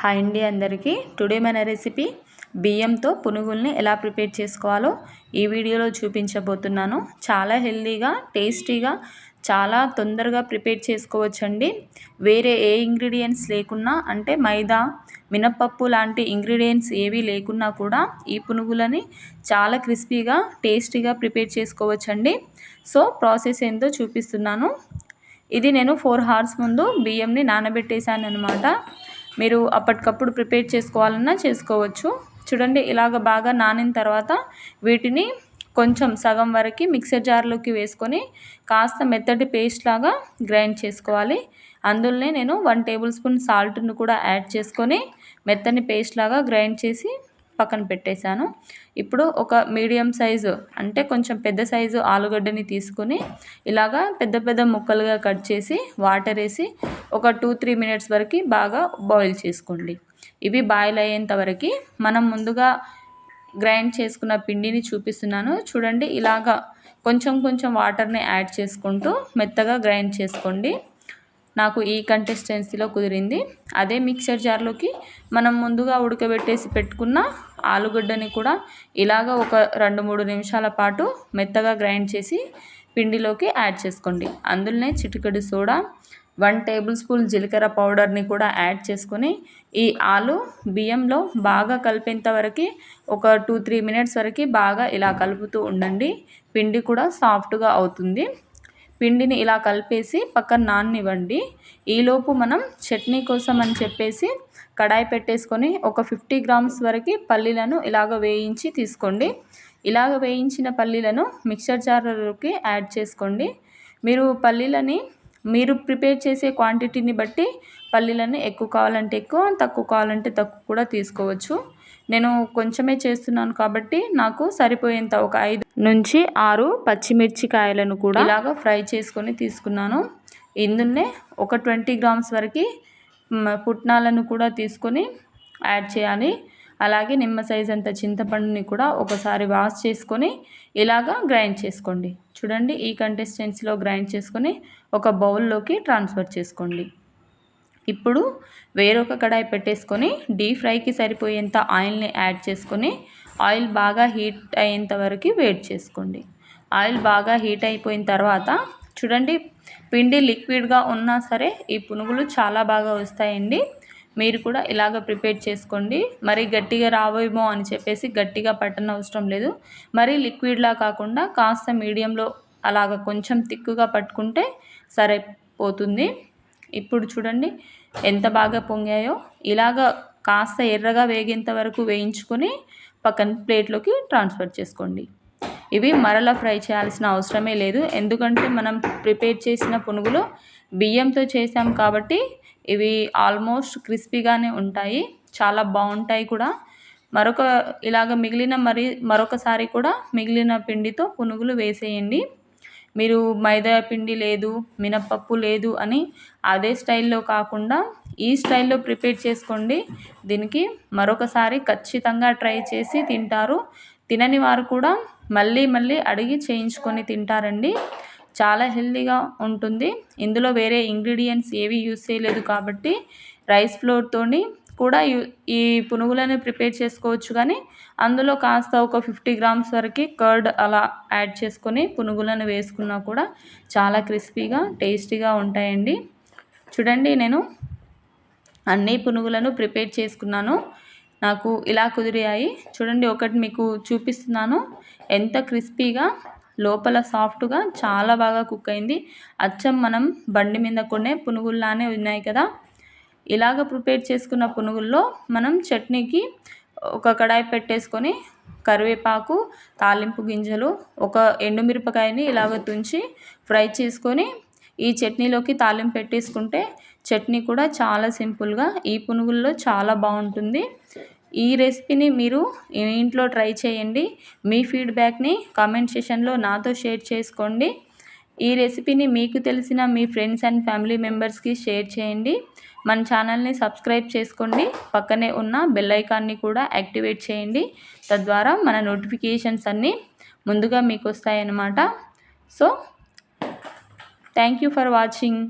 Hi అండి అందరికీ. Today మన రెసిపీ బియ్యంతో పునుగుల్ని ఎలా ప్రిపేర్ చేసుకోవాలో ఈ వీడియోలో చూపించబోతున్నాను. చాలా హెల్తీగా టేస్టీగా చాలా తొందరగా ప్రిపేర్ చేసుకోవచ్చండి. వేరే ఏ ఇంగ్రీడియంట్స్ లేకున్నా అంటే మైదా మినప్పప్పు లాంటి ఇంగ్రీడియంట్స్ ఏవి లేకున్నా కూడా ఈ పునుగులని చాలా క్రిస్పీగా టేస్టీగా ప్రిపేర్ చేసుకోవచ్చండి. సో ప్రాసెస్ ఏందో చూపిస్తున్నాను. ఇది నేను ఫోర్ హార్స్ ముందు బియ్యంని నానబెట్టేశాను అనమాట మీరు అప్పటికప్పుడు ప్రిపేర్ చేసుకోవాలన్నా చేసుకోవచ్చు. చూడండి ఇలాగ బాగా నానిన తర్వాత వీటిని కొంచెం సగం వరకు మిక్సర్ జార్లోకి వేసుకొని కాస్త మెత్తటి పేస్ట్ లాగా గ్రైండ్ చేసుకోవాలి. అందులోనే నేను వన్ టేబుల్ స్పూన్ సాల్ట్ను కూడా యాడ్ చేసుకొని మెత్తని పేస్ట్ లాగా గ్రైండ్ చేసి పక్కన పెట్టేశాను. ఇప్పుడు ఒక మీడియం సైజు అంటే కొంచెం పెద్ద సైజు ఆలుగడ్డని తీసుకుని ఇలాగా పెద్ద పెద్ద ముక్కలుగా కట్ చేసి వాటర్ వేసి ఒక టూ త్రీ మినిట్స్ వరకు బాగా బాయిల్ చేసుకోండి. ఇవి బాయిల్ అయ్యేంత వరకు మనం ముందుగా గ్రైండ్ చేసుకున్న పిండిని చూపిస్తున్నాను. చూడండి ఇలాగా కొంచెం కొంచెం వాటర్ని యాడ్ చేసుకుంటూ మెత్తగా గ్రైండ్ చేసుకోండి. నాకు ఈ కంటెస్టెన్సీలో కుదిరింది. అదే మిక్సర్ జార్లోకి మనం ముందుగా ఉడకబెట్టేసి పెట్టుకున్న ఆలుగడ్డని కూడా ఇలాగ ఒక రెండు మూడు నిమిషాల పాటు మెత్తగా గ్రైండ్ చేసి పిండిలోకి యాడ్ చేసుకోండి. అందులోనే చిటికడి సోడా వన్ టేబుల్ స్పూన్ జీలకర్ర పౌడర్ని కూడా యాడ్ చేసుకొని ఈ ఆలు బియ్యంలో బాగా కలిపేంత వరకు ఒక టూ త్రీ మినిట్స్ వరకు బాగా ఇలా కలుపుతూ ఉండండి. పిండి కూడా సాఫ్ట్గా అవుతుంది. పిండిని ఇలా కలిపేసి పక్కన నాననివ్వండి. ఈలోపు మనం చట్నీ కోసం అని చెప్పేసి కడాయి పెట్టేసుకొని ఒక ఫిఫ్టీ గ్రామ్స్ వరకు పల్లీలను ఇలాగ వేయించి తీసుకోండి. ఇలాగ వేయించిన పల్లీలను మిక్సర్ జార్లోకి యాడ్ చేసుకోండి. మీరు పల్లీలని మీరు ప్రిపేర్ చేసే క్వాంటిటీని బట్టి పల్లీలను ఎక్కువ కావాలంటే ఎక్కువ తక్కువ కావాలంటే తక్కువ కూడా తీసుకోవచ్చు. నేను కొంచెమే చేస్తున్నాను కాబట్టి నాకు సరిపోయేంత ఒక ఐదు నుంచి ఆరు పచ్చిమిర్చికాయలను కూడా ఇలాగ ఫ్రై చేసుకొని తీసుకున్నాను. ఇందులోనే ఒక ట్వంటీ గ్రామ్స్ వరకు పుట్నాలను కూడా తీసుకొని యాడ్ చేయాలి. అలాగే నిమ్మ సైజ్ అంత చింతపండుని కూడా ఒకసారి వాష్ చేసుకొని ఇలాగా గ్రైండ్ చేసుకోండి. చూడండి ఈ కంటెస్టెన్సీలో గ్రైండ్ చేసుకొని ఒక బౌల్లోకి ట్రాన్స్ఫర్ చేసుకోండి. ఇప్పుడు వేరొక కడాయి పెట్టేసుకొని డీప్ ఫ్రైకి సరిపోయేంత ఆయిల్ని యాడ్ చేసుకొని ఆయిల్ బాగా హీట్ అయ్యేంత వరకు వెయిట్ చేసుకోండి. ఆయిల్ బాగా హీట్ అయిపోయిన తర్వాత చూడండి పిండి లిక్విడ్గా ఉన్నా సరే ఈ పునుగులు చాలా బాగా వస్తాయండి. మీరు కూడా ఇలాగ ప్రిపేర్ చేసుకోండి. మరీ గట్టిగా రావేమో అని చెప్పేసి గట్టిగా పట్టన అవసరం లేదు. మరీ లిక్విడ్లా కాకుండా కాస్త మీడియంలో అలాగ కొంచెం తిక్కుగా పట్టుకుంటే సరిపోతుంది. ఇప్పుడు చూడండి ఎంత బాగా పొంగాయో. ఇలాగ కాస్త ఎర్రగా వేగేంత వరకు వేయించుకొని పక్కన ప్లేట్లోకి ట్రాన్స్ఫర్ చేసుకోండి. ఇవి మరలా ఫ్రై చేయాల్సిన అవసరమే లేదు. ఎందుకంటే మనం ప్రిపేర్ చేసిన పునుగులో బియ్యంతో చేసాం కాబట్టి ఇవి ఆల్మోస్ట్ క్రిస్పీగానే ఉంటాయి. చాలా బాగుంటాయి కూడా. మరొక ఇలాగ మిగిలిన మరి మరొకసారి కూడా మిగిలిన పిండితో పునుగులు వేసేయండి. మీరు మైదా పిండి లేదు మినప్పప్పు లేదు అని అదే స్టైల్లో కాకుండా ఈ స్టైల్లో ప్రిపేర్ చేసుకోండి. దీనికి మరొకసారి ఖచ్చితంగా ట్రై చేసి తింటారు. తినని వారు కూడా మళ్ళీ మళ్ళీ అడిగి చేయించుకొని తింటారండి. చాలా హెల్తీగా ఉంటుంది. ఇందులో వేరే ఇంగ్రీడియంట్స్ ఏవి యూస్ చేయలేదు కాబట్టి రైస్ ఫ్లోర్తోని కూడా ఈ పునుగులను ప్రిపేర్ చేసుకోవచ్చు కానీ అందులో కాస్త ఒక ఫిఫ్టీ గ్రామ్స్ వరకు కర్డ్ అలా యాడ్ చేసుకొని పునుగులను వేసుకున్నా కూడా చాలా క్రిస్పీగా టేస్టీగా ఉంటాయండి. చూడండి నేను అన్ని పునుగులను ప్రిపేర్ చేసుకున్నాను. నాకు ఇలా కుదిరాయి. చూడండి ఒకటి మీకు చూపిస్తున్నాను. ఎంత క్రిస్పీగా లోపల సాఫ్ట్గా చాలా బాగా కుక్ అయింది. అచ్చం మనం బండి మీద కొనే పునుగుల్లానే ఉన్నాయి కదా. ఇలాగ ప్రిపేర్ చేసుకున్న పునుగుల్లో మనం చట్నీకి ఒక కడాయి పెట్టేసుకొని కరివేపాకు తాలింపు గింజలు ఒక ఎండుమిరపకాయని ఇలాగ తుంచి ఫ్రై చేసుకొని ఈ చట్నీలోకి తాలింపు పెట్టేసుకుంటే చట్నీ కూడా చాలా సింపుల్గా ఈ పునుగుల్లో చాలా బాగుంటుంది. ఈ రెసిపీని మీరు ఇంట్లో ట్రై చేయండి. మీ ఫీడ్బ్యాక్ని కామెంట్ సెషన్లో నాతో షేర్ చేసుకోండి. ఈ రెసిపీని మీకు తెలిసిన మీ ఫ్రెండ్స్ అండ్ ఫ్యామిలీ మెంబర్స్కి షేర్ చేయండి. మన ఛానల్ని సబ్స్క్రైబ్ చేసుకోండి. పక్కనే ఉన్న బెల్ ఐకాన్ని కూడా యాక్టివేట్ చేయండి. తద్వారా మన నోటిఫికేషన్స్ అన్నీ ముందుగా మీకు వస్తాయన్నమాట. So thank you for watching.